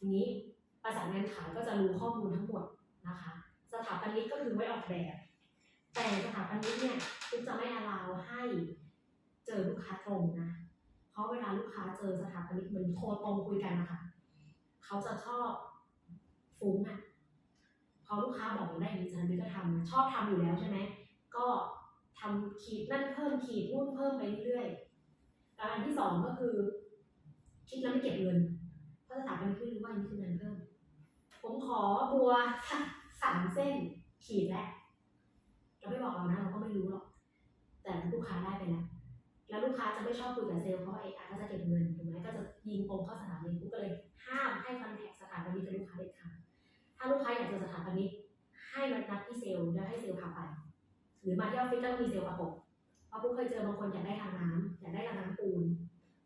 ทีนี้ประสานงานขายก็จะรู้ข้อมูลทั้งหมดนะคะ สถาปนิกก็คือไว้ออกแบบ แต่สถาปนิกเนี่ยคุณจะไม่อลาวให้เจอลูกค้าตรงนะ เพราะเวลาลูกค้าเจอสถาปนิกเหมือนโทรตรงคุยกันนะคะเขาจะชอบฟุ้งอะพอลูกค้าบอกได้อย่างนี้สถาปนิกก็ทำชอบทำอยู่แล้วใช่ไหมก็ทำขีดนั่นเพิ่มขีดนู่นเพิ่มไปเรื่อยๆแล้วอันที่สองก็คือ คิดแล้วไม่เก็บเงิน ขอบัวสามเส้นขีดแล้วเราไม่บอกเรานะเราก็ไม่รู้หรอก แต่ลูกค้าได้ไปแล้ว แล้วลูกค้าจะไม่ชอบคุยกับเซลล์เพราะว่าไอ้อาก็จะเก็บเงินถูกไหมก็จะยิงปมเข้าสถานิกปุ๊บก็เลยห้ามให้คอนแทคสถาปนิกกับลูกค้าเด็ดขาดถ้าลูกค้าอยากเจอสถาปนิกให้มานัดที่เซลล์แล้วให้เซลล์พาไป หรือมาที่ออฟฟิศต้องมีเซลล์ประกบเพราะปุ๊กเคยเจอบางคนอยากได้ทางน้ำอยากได้ทางน้ำปูน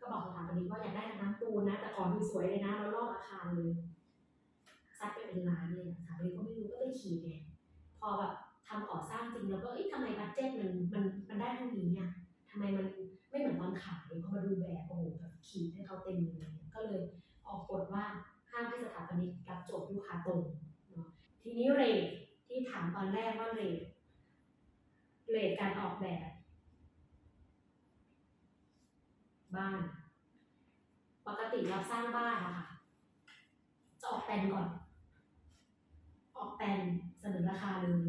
ก็บอกสถาปนิกว่าอยากได้ทางน้ำปูนนะ แต่ขอดูสวยเลยนะแล้วรอบอาคารเลย ซัดไปเป็นล้านเลยอะสถาปนิกก็ไม่รู้ก็ไปขีดไงพอแบบทำก่อสร้างจริงแล้วก็เอ๊ะทำไมบัตเจ็ตมันมันมันได้เท่านี้อะทำไมมันไม่เหมือนตอนขายพอมาดูแบบโอ้โหแบบขีดให้เขาเต็มเลยก็เลยออกกฎว่าห้ามให้สถาปนิกรับจบลูกค้าตรงเนาะทีนี้เรทที่ถามตอนแรกว่าเรทเรทการออกแบบ บ้าน ปกติเราสร้างบ้านอะค่ะ นก่อน ออกแปลนเสนอราคาเลย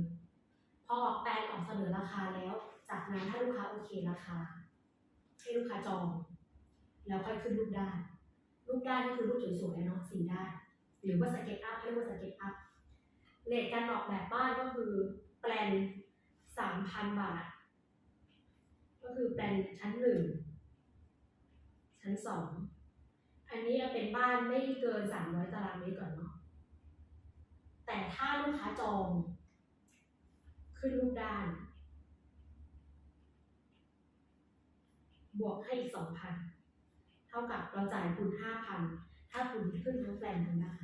พอออกแปลนออกเสนอราคาแล้ว จากนั้นถ้าลูกค้าโอเคราคา ให้ลูกค้าจอง แล้วค่อยขึ้นรูปด้าน รูปด้านก็คือรูปสวยๆเนาะสีด้าน หรือว่าสเก็ตอัพเรียกว่าสเก็ตอัพเรทการออกแบบบ้านก็คือแปลนสามพันบาท ก็คือแปลนชั้นหนึ่งชั้นสอง อันนี้เป็นบ้านไม่เกินสามร้อยตารางเมตรก่อนเนาะแต่ถ้าลูกค้าจอง ขึ้นรูปด้าน บวกให้อีกสองพันเท่ากับเราจ่ายคุณห้าพันถ้าคุณขึ้นทั้งแปลนทั้งด้าน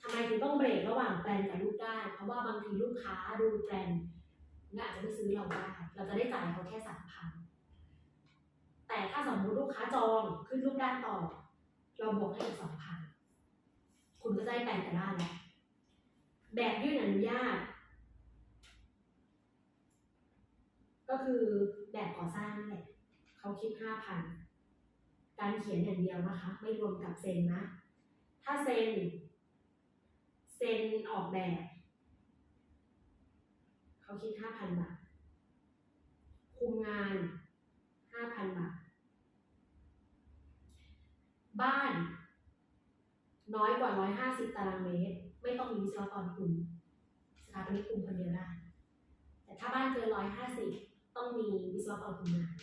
ทำไมถึงต้องเบรกระหว่างแปลนกับรูปด้าน เพราะว่าบางทีลูกค้าดูแปลนและอาจจะไม่ซื้อเราได้เราจะได้จ่ายเขาแค่สามพันแต่ถ้าสมมติลูกค้าจองขึ้นรูปด้านต่อ เราบวกให้อีกสองพันคุณก็จะได้แปลนแต่ด้านแล้วแบบยื่นอนุญาต ก็คือแบบก่อสร้างนั่นแหละเขาคิดห้าพันการเขียนอย่างเดียวนะคะ ไม่รวมกับเซ็นนะ ถ้าเซ็น เซ็นออกแบบ เขาคิดห้าพันบาท คุมงานห้าพันบาท บ้าน น้อยกว่า 150 ตารางเมตร ไม่ต้องมีวิศวกรคุมสถาปนิกคุมคนเดียวได้ แต่ถ้าบ้านเกิน 150 ต้องมีวิศวกรคุมงาน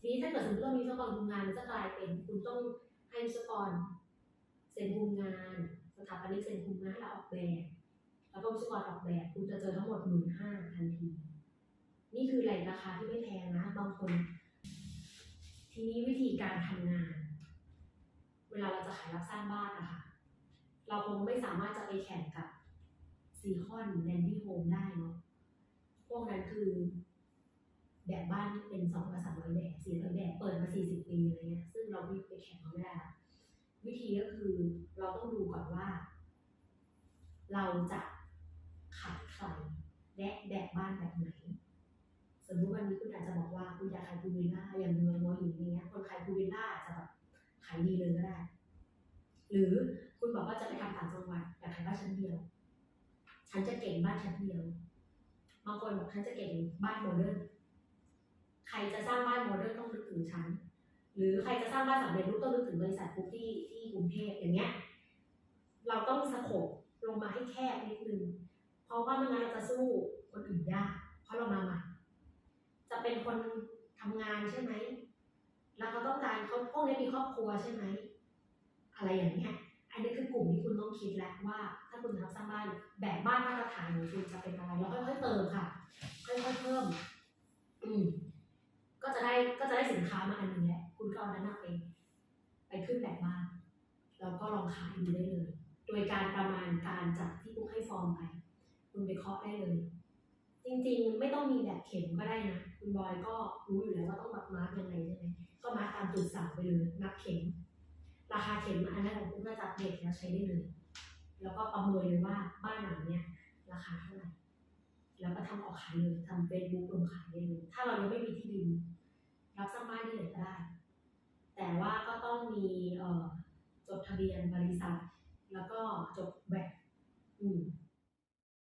ทีนี้ถ้าเกิดสมมติเรามีวิศวกรคุมงานมันจะกลายเป็นคุณต้องให้วิศวกรเซ็นคุมงาน สถาปนิกเซ็นคุมงานแล้วออกแบบแล้วก็วิศวกรออกแบบคุณจะเจอทั้งหมดหมื่นห้าทันที นี่คือแหล่งราคาที่ไม่แพงนะบางคน ทีนี้วิธีการทำงาน เวลาเราจะขายรับสร้างบ้านนะคะ เราคงไม่สามารถจะไปแข่งกับซีคอนแลนดี้โฮมได้เนาะพวกนั้นคือ แบบบ้านที่เป็นสองร้อยสามร้อยแบบสี่ร้อยแบบเปิดมาสี่สิบปีอะไรเงี้ย ซึ่งเราไม่ไปแข่งเขาไม่ได้ละวิธีก็คือเราต้องดูก่อนว่า เราจะขายใครและแบบบ้านแบบไหน สมมติวันนี้คุณอาจจะบอกว่าคุณอยากขายพูลวิลล่าอย่างเมืองหัวหินอย่างเงี้ยคนขายพูลวิลล่าอาจจะแบบ ขายดีเลยก็ได้ หรือคุณบอกว่าจะไปทำต่างจังหวัดอยากขายบ้านชั้นเดียว ฉันจะเก่งบ้านชั้นเดียวบางคนบอกฉันจะเก่งบ้านโมเดิร์นใครจะสร้างบ้านโมเดิร์นต้องนึกถึงฉันหรือใครจะสร้างบ้านสำเร็จรูปต้องนึกถึงบริษัทปุ๊กที่ที่กรุงเทพอย่างเงี้ยเราต้องสโคบลงมาให้แคบนิดนึงเพราะว่าไม่งั้นเราจะสู้คนอื่นยากเพราะเรามาใหม่จะเป็นคนทำงานใช่ไหม แล้วเขาต้องการเขาพวกนี้มีครอบครัวใช่ไหมอะไรอย่างเงี้ยอันนี้คือกลุ่มที่คุณต้องคิดแล้วว่า ถ้าคุณทำสร้างบ้านแบบบ้านมาตรฐานของคุณจะเป็นอะไรแล้วค่อยๆเติมค่ะค่อยๆเพิ่ม อืม ก็จะได้ก็จะได้สินค้ามาอันหนึงแหละคุณก็เอานั้นนะไปไปขึ้นแบบบ้านแล้วก็ลองขายดูได้เลย โดยการประมาณการจากที่ปุ๊กให้ฟอร์มไป คุณไปเคาะได้เลย จริงๆ ไม่ต้องมีแบบเข็มก็ได้นะคุณบอยก็รู้อยู่แล้วว่าต้องแบบมาร์กยังไงใช่ไหมก็มาร์กตามจุดสามไปเลยนับเข็ม ราคาเข็มอันนั้นของคุณก็จะเด็ดแล้วใช้ได้เลย แล้วก็ประเมินเลยว่าบ้านหลังเนี้ยราคาเท่าไหร่แล้วก็ทำออกขายเลยทำเฟซบุ๊กลงขายได้เลยถ้าเรายังไม่มีที่ดิน รับสร้างบ้านที่ไหนก็ได้ แต่ว่าก็ต้องมีเอ่อจดทะเบียนบริษัท แล้วก็จดแบบอืม